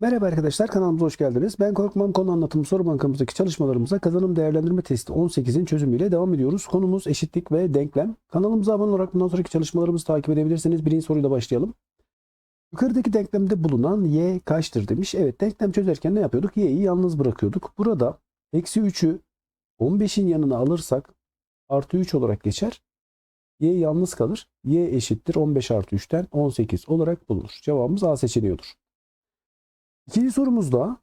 Merhaba arkadaşlar kanalımıza hoş geldiniz. Ben Korkmam konu anlatımı soru bankamızdaki çalışmalarımıza kazanım değerlendirme testi 18'in çözümüyle devam ediyoruz. Konumuz eşitlik ve denklem. Kanalımıza abone olarak bundan sonraki çalışmalarımızı takip edebilirsiniz. Birinci soruyla başlayalım. Yukarıdaki denklemde bulunan y kaçtır demiş. Evet denklem çözerken ne yapıyorduk? y'yi yalnız bırakıyorduk. Burada eksi 3'ü 15'in yanına alırsak artı 3 olarak geçer. y yalnız kalır. y eşittir 15 artı 3'ten 18 olarak bulunur. Cevabımız A seçeneğidir. İkinci sorumuzda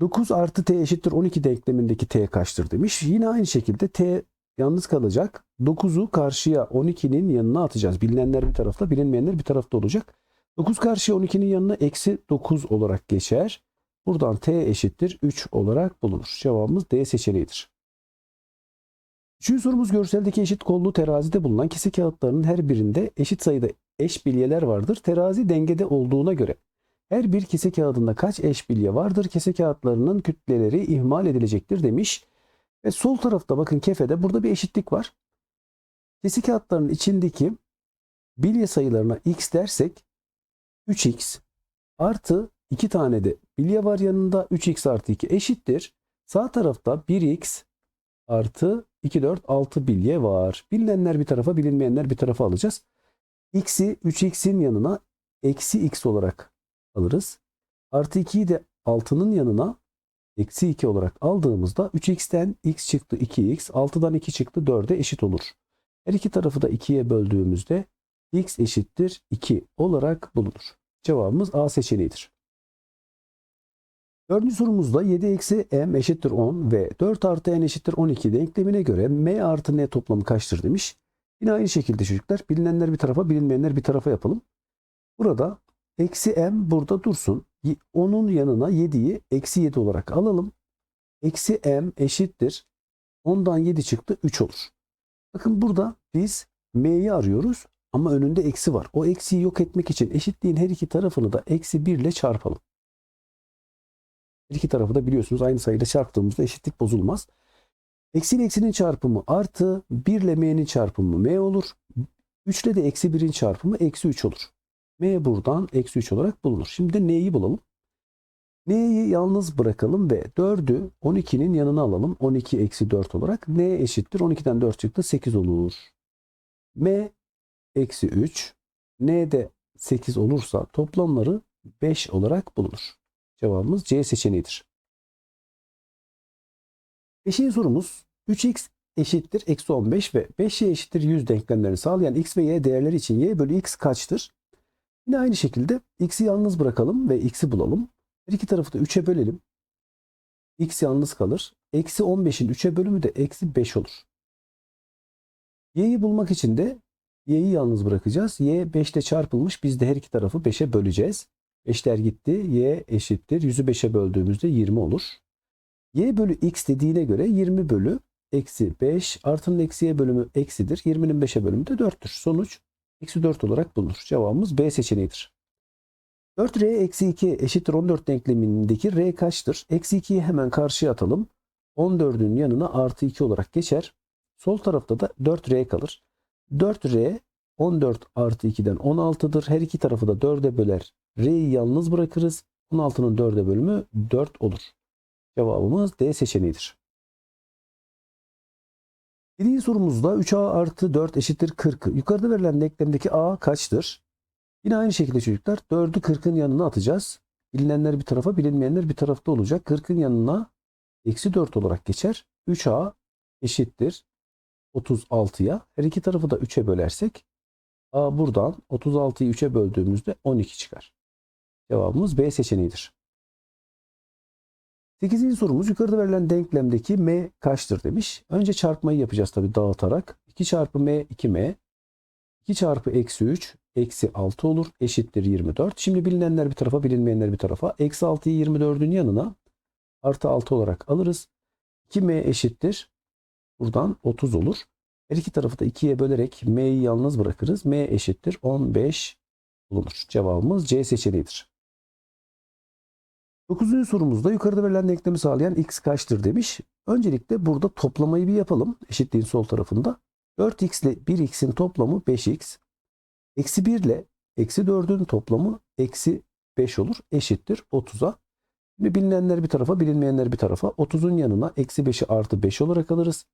9 artı t eşittir 12 denklemindeki t kaçtır demiş. Yine aynı şekilde t yalnız kalacak. 9'u karşıya 12'nin yanına atacağız. Bilinenler bir tarafta bilinmeyenler bir tarafta olacak. 9 karşıya 12'nin yanına eksi 9 olarak geçer. Buradan t eşittir 3 olarak bulunur. Cevabımız D seçeneğidir. Üçüncü sorumuz görseldeki eşit kollu terazide bulunan kese kağıtlarının her birinde eşit sayıda eş bilyeler vardır. Terazi dengede olduğuna göre her bir kese kağıdında kaç eş bilye vardır? Kese kağıtlarının kütleleri ihmal edilecektir demiş. Ve sol tarafta bakın kefede burada bir eşitlik var. Kese kağıtlarının içindeki bilye sayılarına x dersek 3x artı 2 tane de bilye var yanında 3x artı 2 eşittir. Sağ tarafta 1x artı 2, 4, 6 bilye var. Bilinenler bir tarafa bilinmeyenler bir tarafa alacağız. x'i 3x'in yanına eksi x olarak alırız. Artı 2'yi de 6'nın yanına eksi 2 olarak aldığımızda 3x'ten x çıktı 2x, 6'dan 2 çıktı 4'e eşit olur. Her iki tarafı da 2'ye böldüğümüzde x eşittir 2 olarak bulunur. Cevabımız A seçeneğidir. Dördüncü sorumuzda 7 eksi m eşittir 10 ve 4 artı n eşittir 12 denklemine göre m artı n toplamı kaçtır demiş. Yine aynı şekilde çocuklar bilinenler bir tarafa bilinmeyenler bir tarafa yapalım. Burada Eksi m burada dursun. Onun yanına 7'yi eksi 7 olarak alalım. Eksi m eşittir. 10'dan 7 çıktı 3 olur. Bakın burada biz m'yi arıyoruz ama önünde eksi var. O eksiyi yok etmek için eşitliğin her iki tarafını da eksi 1 ile çarpalım. Her iki tarafı da biliyorsunuz aynı sayıyla çarptığımızda eşitlik bozulmaz. Eksi ile eksinin çarpımı artı 1 ile m'nin çarpımı m olur. 3 ile de eksi 1'in çarpımı eksi 3 olur. M buradan eksi 3 olarak bulunur. Şimdi N'yi bulalım. N'yi yalnız bırakalım ve 4'ü 12'nin yanına alalım. 12 eksi 4 olarak N eşittir. 12'den 4 çıktı 8 olur. M eksi 3 N de 8 olursa toplamları 5 olarak bulunur. Cevabımız C seçeneğidir. Beşinci sorumuz 3x eşittir eksi 15 ve 5y eşittir 100 denklemlerini sağlayan x ve y değerleri için y bölü x kaçtır? Yine aynı şekilde x'i yalnız bırakalım ve x'i bulalım. Her iki tarafı da 3'e bölelim. x yalnız kalır. Eksi 15'in 3'e bölümü de eksi 5 olur. y'yi bulmak için de y'yi yalnız bırakacağız. y 5 ile çarpılmış. Biz de her iki tarafı 5'e böleceğiz. 5'ler gitti. y eşittir. 100'ü 5'e böldüğümüzde 20 olur. y bölü x dediğine göre 20 bölü eksi 5 artının eksiye bölümü eksidir. 20'nin 5'e bölümü de 4'tür. Sonuç eksi 4 olarak bulunur. Cevabımız B seçeneğidir. 4R eksi 2 eşittir 14 denklemindeki R kaçtır? Eksi 2'yi hemen karşıya atalım. 14'ün yanına artı 2 olarak geçer. Sol tarafta da 4R kalır. 4R 14 artı 2'den 16'dır. Her iki tarafı da 4'e böler. R'yi yalnız bırakırız. 16'nın 4'e bölümü 4 olur. Cevabımız D seçeneğidir. Birinci sorumuzda 3a artı 4 eşittir 40. Yukarıda verilen denklemdeki a kaçtır? Yine aynı şekilde çocuklar 4'ü 40'ın yanına atacağız. Bilinenler bir tarafa bilinmeyenler bir tarafta olacak. 40'ın yanına eksi 4 olarak geçer. 3a eşittir 36'ya. Her iki tarafı da 3'e bölersek a buradan 36'yı 3'e böldüğümüzde 12 çıkar. Cevabımız B seçeneğidir. 8. sorumuz yukarıda verilen denklemdeki m kaçtır demiş. Önce çarpmayı yapacağız tabii dağıtarak. 2 çarpı m 2m. 2 çarpı eksi 3 eksi 6 olur. Eşittir 24. Şimdi bilinenler bir tarafa bilinmeyenler bir tarafa. Eksi 6'yı 24'ün yanına artı 6 olarak alırız. 2m eşittir. Buradan 30 olur. Her iki tarafı da 2'ye bölerek m'yi yalnız bırakırız. m eşittir 15 bulunur. Cevabımız C seçeneğidir. Dokuzuncu sorumuzda yukarıda verilen denklemi sağlayan x kaçtır demiş. Öncelikle burada toplamayı bir yapalım. Eşitliğin sol tarafında. 4x ile 1x'in toplamı 5x. Eksi 1 ile eksi 4'ün toplamı eksi 5 olur. Eşittir 30'a. Şimdi bilinenler bir tarafa bilinmeyenler bir tarafa. 30'un yanına eksi 5'i artı 5 olarak alırız.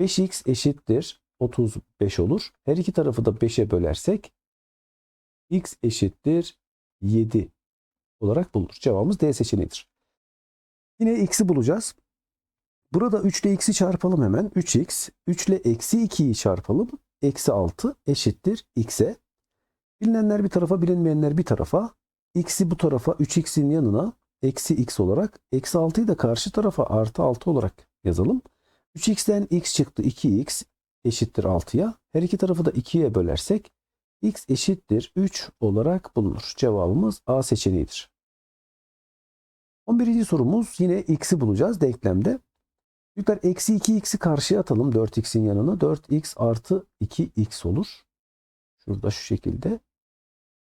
5x eşittir 35 olur. Her iki tarafı da 5'e bölersek x eşittir 7 olarak bulunur. Cevabımız D seçeneğidir. Yine x'i bulacağız. Burada 3 ile x'i çarpalım hemen. 3x. 3 ile eksi 2'yi çarpalım. Eksi 6 eşittir x'e. Bilinenler bir tarafa bilinmeyenler bir tarafa. X'i bu tarafa 3x'in yanına eksi x olarak. Eksi 6'yı da karşı tarafa artı 6 olarak yazalım. 3x'ten x çıktı 2x eşittir 6'ya. Her iki tarafı da 2'ye bölersek x eşittir 3 olarak bulunur. Cevabımız A seçeneğidir. 11. sorumuz yine x'i bulacağız denklemde. Çocuklar eksi 2x'i karşıya atalım 4x'in yanına. 4x artı 2x olur. Şurada şu şekilde.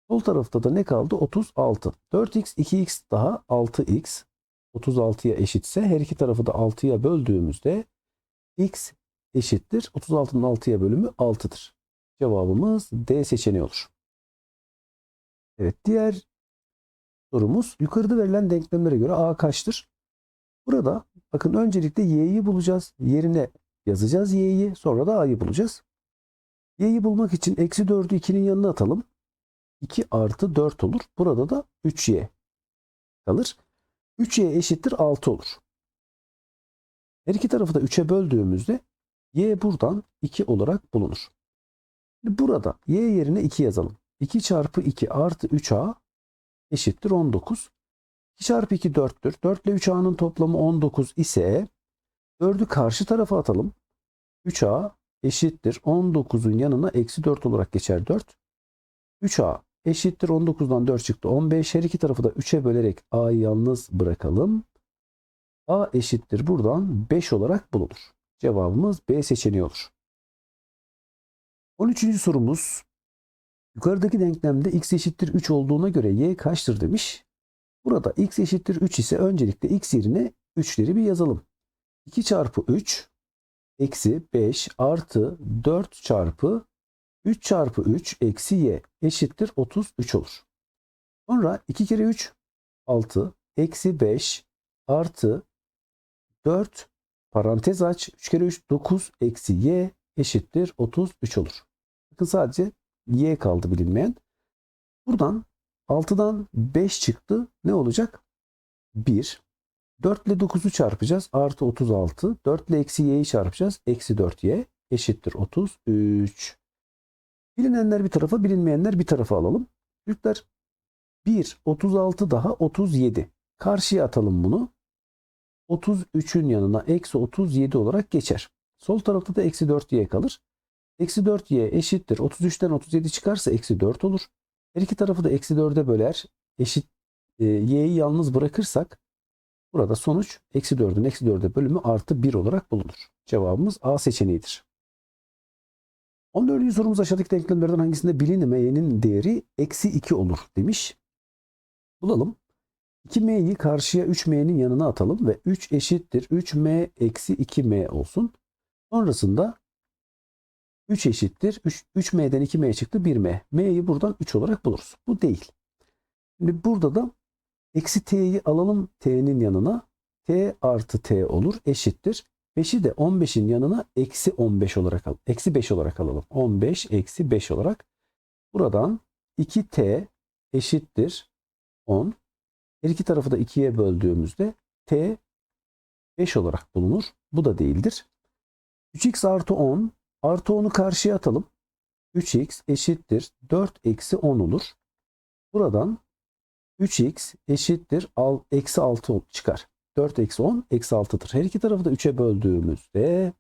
Sol tarafta da ne kaldı? 36. 4x 2x daha 6x. 36'ya eşitse her iki tarafı da 6'ya böldüğümüzde x eşittir. 36'nın 6'ya bölümü 6'dır. Cevabımız D seçeneği olur. Evet diğer sorumuz yukarıda verilen denklemlere göre a kaçtır? Burada bakın öncelikle y'yi bulacağız. Yerine yazacağız y'yi sonra da a'yı bulacağız. y'yi bulmak için eksi 4'ü 2'nin yanına atalım. 2 artı 4 olur. Burada da 3y kalır. 3y eşittir 6 olur. Her iki tarafı da 3'e böldüğümüzde y buradan 2 olarak bulunur. Burada y yerine 2 yazalım. 2 çarpı 2 artı 3a eşittir 19. 2 çarpı 2 4'tür. 4 ile 3a'nın toplamı 19 ise 4'ü karşı tarafa atalım. 3a eşittir 19'un yanına eksi 4 olarak geçer 4. 3a eşittir 19'dan 4 çıktı 15. Her iki tarafı da 3'e bölerek a'yı yalnız bırakalım. a eşittir buradan 5 olarak bulunur. Cevabımız B seçeneği olur. 13. sorumuz yukarıdaki denklemde x eşittir 3 olduğuna göre y kaçtır demiş. Burada x eşittir 3 ise öncelikle x yerine 3'leri bir yazalım. 2 çarpı 3 eksi 5 artı 4 çarpı 3 çarpı 3 eksi y eşittir 33 olur. Sonra 2 kere 3 6 eksi 5 artı 4 parantez aç 3 kere 3 9 eksi y eşittir 33 olur. Bakın sadece y kaldı bilinmeyen. Buradan 6'dan 5 çıktı. Ne olacak? 1. 4 ile 9'u çarpacağız. Artı 36. 4 ile eksi y'yi çarpacağız. Eksi 4y eşittir 33. Bilinenler bir tarafa bilinmeyenler bir tarafa alalım. Çocuklar 1, 36 daha 37. Karşıya atalım bunu. 33'ün yanına eksi 37 olarak geçer. Sol tarafta da eksi 4y kalır. Eksi 4y eşittir. 33'ten 37 çıkarsa eksi 4 olur. Her iki tarafı da eksi 4'e böler. Eşit e, y'yi yalnız bırakırsak burada sonuç eksi 4'ün eksi 4'e bölümü artı 1 olarak bulunur. Cevabımız A seçeneğidir. 14. sorumuz aşağıdaki denklemlerden hangisinde bilinmeyenin değeri eksi 2 olur demiş. Bulalım. 2m'yi karşıya 3m'nin yanına atalım ve 3 eşittir 3m eksi 2m olsun. Sonrasında 3 eşittir 3, 3m'den 2m çıktı 1m. m'yi buradan 3 olarak buluruz. Bu değil. Şimdi burada da eksi t'yi alalım t'nin yanına. t artı t olur eşittir. 5'i de 15'in yanına eksi 15 olarak al. Eksi 5 olarak alalım. 15 eksi 5 olarak. Buradan 2t eşittir 10. Her iki tarafı da 2'ye böldüğümüzde t 5 olarak bulunur. Bu da değildir. 3x artı 10 artı 10'u karşıya atalım. 3x eşittir 4 eksi 10 olur. Buradan 3x eşittir al, eksi 6 çıkar. 4 eksi 10 eksi 6'dır. Her iki tarafı da 3'e böldüğümüzde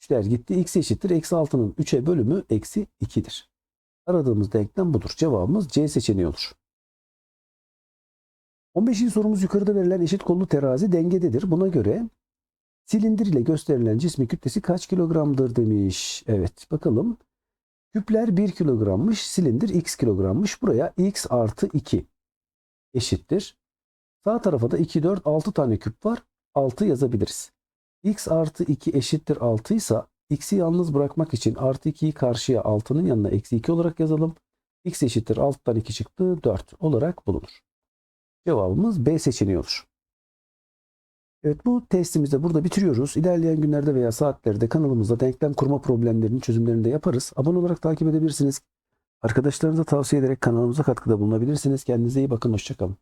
3'ler gitti. x eşittir. Eksi 6'nın 3'e bölümü eksi 2'dir. Aradığımız denklem budur. Cevabımız C seçeneği olur. 15. sorumuz yukarıda verilen eşit kollu terazi dengededir. Buna göre silindir ile gösterilen cismin kütlesi kaç kilogramdır demiş. Evet bakalım. Küpler 1 kilogrammış. Silindir x kilogrammış. Buraya x artı 2 eşittir. Sağ tarafa da 2, 4, 6 tane küp var. 6 yazabiliriz. x artı 2 eşittir 6 ise x'i yalnız bırakmak için artı 2'yi karşıya 6'nın yanına eksi 2 olarak yazalım. x eşittir 6'dan 2 çıktı 4 olarak bulunur. Cevabımız B seçeneği olur. Evet bu testimizi de burada bitiriyoruz. İlerleyen günlerde veya saatlerde kanalımızda denklem kurma problemlerinin çözümlerini de yaparız. Abone olarak takip edebilirsiniz. Arkadaşlarınıza tavsiye ederek kanalımıza katkıda bulunabilirsiniz. Kendinize iyi bakın. Hoşçakalın.